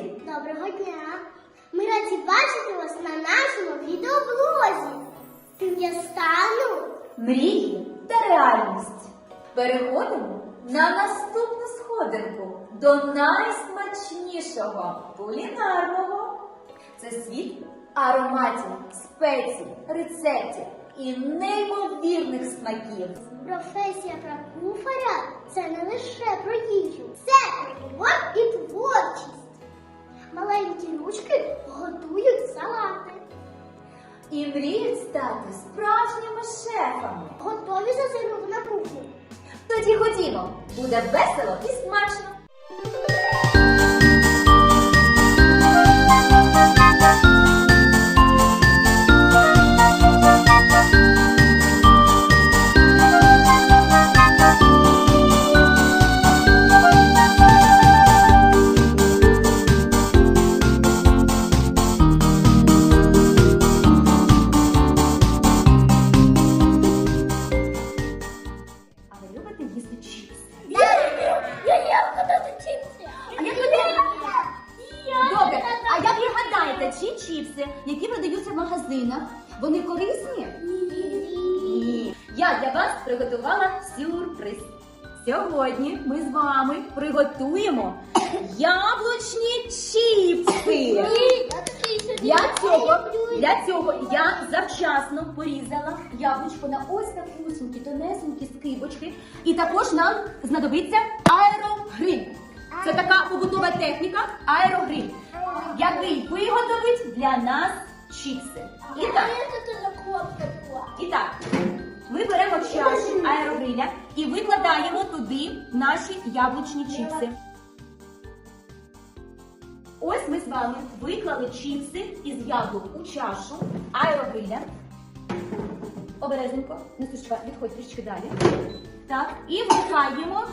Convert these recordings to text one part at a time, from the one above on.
друзі! Доброго дня! Ми раді бачити вас на нашому відеоблозі. Тим я стану мрії та реальність. Переходимо на наступну сходинку до найсмачнішого кулінарного. Це світ ароматів, спецій, рецептів і неймовірних смаків. Професія прокуфаря – це не лише про їжу, це про любов і творчість. І мріють стати справжніми шефами. Готові зазирнути на кухню. Тоді ходімо, буде весело і смачно. Чіпси, які продаються в магазинах, вони корисні? Ні. Я для вас приготувала сюрприз. Сьогодні ми з вами приготуємо яблучні чіпси. Для цього, для цього я завчасно порізала яблучко на ось такусінькі, тонесенькі скибочки. І також нам знадобиться аерогриль. Це така побутова техніка аерогриль, який виготовить для нас чіпси. І так, і так, ми беремо чашу аерогриля і викладаємо туди наші яблучні чіпси. Ось ми з вами виклали чіпси із яблук у чашу аерогриля. Обережненько, не сушка, відходь трішки далі. Так, і вмикаємо.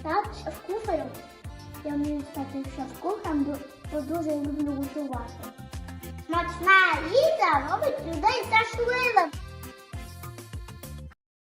Стати шеф-кухарем? Я вмію стати шеф-кухарем, бо- дуже люблю готувати. Смачна їжа робить людей